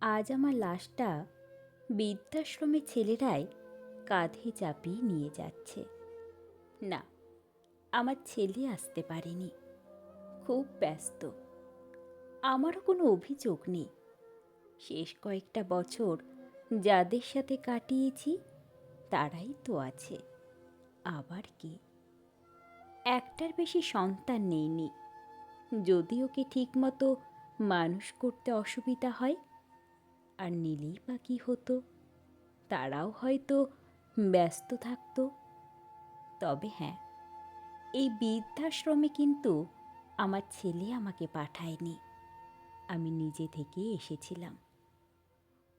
আজ আমার লাশটা বৃদ্ধাশ্রমে ছেলেরাই কাঁধে চাপিয়ে নিয়ে যাচ্ছে। না, আমার ছেলে আসতে পারেনি। খুব ব্যস্ত। আমারও কোনো অভিযোগ নেই। শেষ কয়েকটা বছর যাদের সাথে কাটিয়েছি, তারাই তো আছে। আবার কি? একটার বেশি সন্তান নেইনি। যদি ওকে ঠিকমতো মানুষ করতে অসুবিধা হয় আর নিলেই বা কী হতো? তারাও হয়তো ব্যস্ত থাকতো। তবে হ্যাঁ এই বৃদ্ধাশ্রমে কিন্তু আমার ছেলে আমাকে পাঠায়নি। আমি নিজে থেকে এসেছিলাম।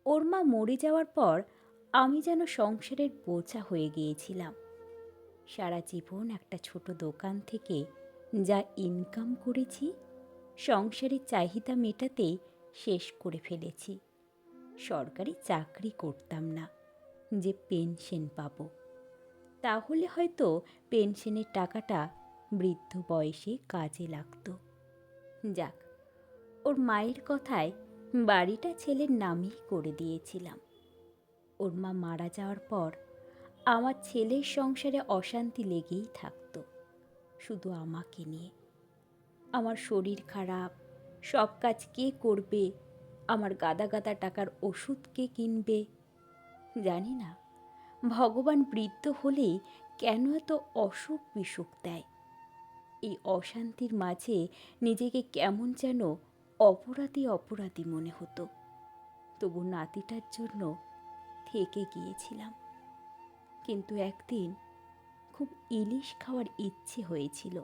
ওর মা মরে যাওয়ার পর আমি যেন সংসারের বোঝা হয়ে গিয়েছিলাম। সারা জীবন একটা ছোট দোকান থেকে যা ইনকাম করেছি, সংসারের চাহিদা মেটাতেই শেষ করে ফেলেছি। সরকারি চাকরি করতাম না যে পেনশন পাবো। তাহলে হয়তো পেনশনের টাকাটা বৃদ্ধ বয়সে কাজে লাগতো। যাক, ওর মায়ের কথায় বাড়িটা ছেলের নামই করে দিয়েছিলাম। ওর মা মারা যাওয়ার পর আমার ছেলের সংসারে অশান্তি লেগেই থাকতো, শুধু আমাকে নিয়ে। আমার শরীর খারাপ, সব কাজ কে করবে আমার গাদা গাদা টাকার ওষুধ কে কিনবে? জানি না। ভগবান বৃদ্ধ হলেই কেন এত অসুখ বিসুখ দেয়? এই অশান্তির মাঝে নিজেকে কেমন যেন অপরাধী অপরাধী মনে হতো। তবু নাতিটার জন্য থেকে গিয়েছিলাম। কিন্তু একদিন খুব ইলিশ খাওয়ার ইচ্ছে হয়েছিল।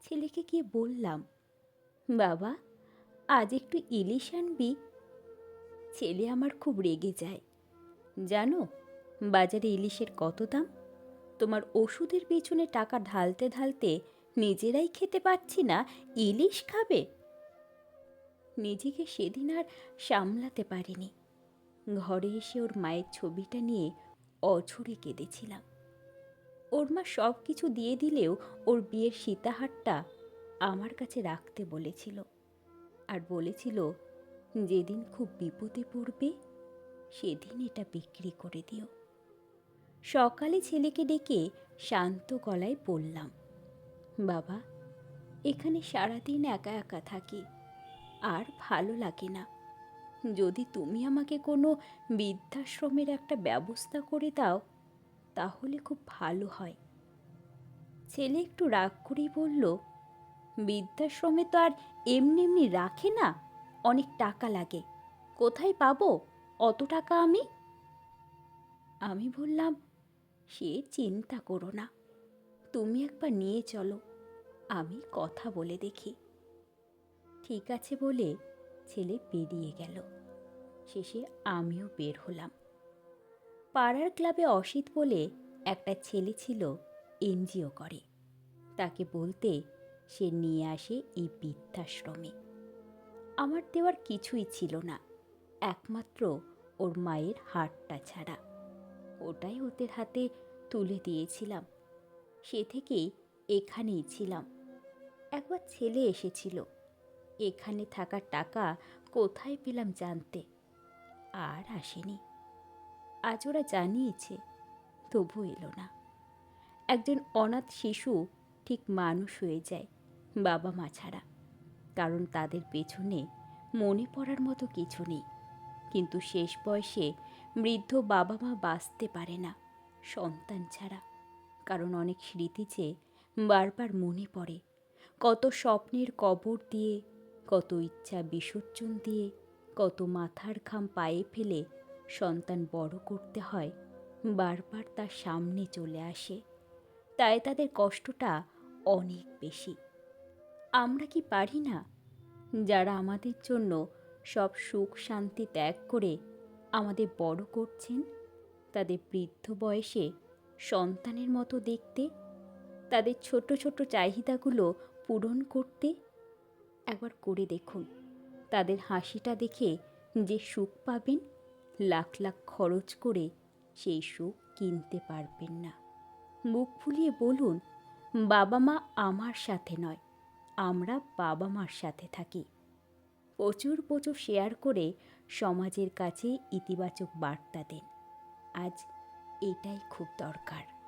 ছেলেকে গিয়ে বললাম, বাবা আজ একটু ইলিশ আনবি? ছেলে আমার খুব রেগে যায়। জানো, বাজারে ইলিশের কত দাম? তোমার ওষুধের পেছনে টাকা ঢালতে ঢালতে নিজেরাই খেতে পাচ্ছি না, ইলিশ খাবে? নিজেকে সেদিন আর সামলাতে পারিনি। ঘরে এসে ওর মায়ের ছবিটা নিয়ে অঝরে কেঁদেছিলাম। ওর মা সব কিছু দিয়ে দিলেও ওর বিয়ের সীতাহারটা আমার কাছে রাখতে বলেছিল। আর বলেছিল, যেদিন খুব বিপদে পড়বে, সেদিন এটা বিক্রি করে দিও। সকালে ছেলেকে ডেকে শান্ত গলায় বললাম, বাবা, এখানে সারাদিন একা একা থাকি, আর ভালো লাগে না। যদি তুমি আমাকে কোনো বৃদ্ধাশ্রমের একটা ব্যবস্থা করে দাও, তাহলে খুব ভালো হয়। ছেলে একটু রাগ করেই বলল বৃদ্ধাশ্রমে তো আর এমনি এমনি রাখে না। অনেক টাকা লাগে। কোথায় পাবো? অত টাকা আমি? আমি বললাম, সে চিন্তা করো না। তুমি একবার নিয়ে চলো। আমি কথা বলে দেখি। ঠিক আছে বলে ছেলে বেরিয়ে গেল। শেষে আমিও বের হলাম। পাড়ার ক্লাবে অসিত বলে একটা ছেলে ছিল, এনজিও করে। তাকে বলতে সে নিয়ে আসে এই বৃদ্ধাশ্রমে। আমার দেওয়ার কিছুই ছিল না, একমাত্র ওর মায়ের হারটা ছাড়া। ওটাই ওদের হাতে তুলে দিয়েছিলাম। সে থেকেই এখানেই ছিলাম। একবার ছেলে এসেছিল। এখানে থাকার টাকা কোথায় পেলাম জানতে আর আসেনি। আজ ওরা জানিয়েছে, তবু এলো না। একজন অনাথ শিশু ঠিক মানুষ হয়ে যায়। বাবা মা ছাড়া। কারণ তাদের পেছনে মনে পড়ার মতো কিছু নেই। কিন্তু শেষ বয়সে বৃদ্ধ বাবা মা বাঁচতে পারে না সন্তান ছাড়া। কারণ অনেক স্মৃতি যে বারবার মনে পড়ে। কত স্বপ্নের কবর দিয়ে, কত ইচ্ছা বিসর্জন দিয়ে, কত মাথার খাম পায়ে ফেলে সন্তান বড় করতে হয়, বারবার তার সামনে চলে আসে। তাই তাদের কষ্টটা অনেক বেশি। আমরা কি পারি না? যারা আমাদের জন্য সব সুখ শান্তি ত্যাগ করে আমাদের বড় করছেন, তাদের বৃদ্ধ বয়সে সন্তানের মতো দেখতে, তাদের ছোট ছোট চাহিদাগুলো পূরণ করতে একবার করে দেখুন। তাদের হাসিটা দেখে যে সুখ পাবেন, লাখ লাখ খরচ করে সেই সুখ কিনতে পারবেন না। মুখ ফুলিয়ে বলুন, বাবা মা আমার সাথে নয় আমরা বাবা মার সাথে থাকি। প্রচুর প্রচুর শেয়ার করে সমাজের কাছে ইতিবাচক বার্তা দেন। আজ এটাই খুব দরকার।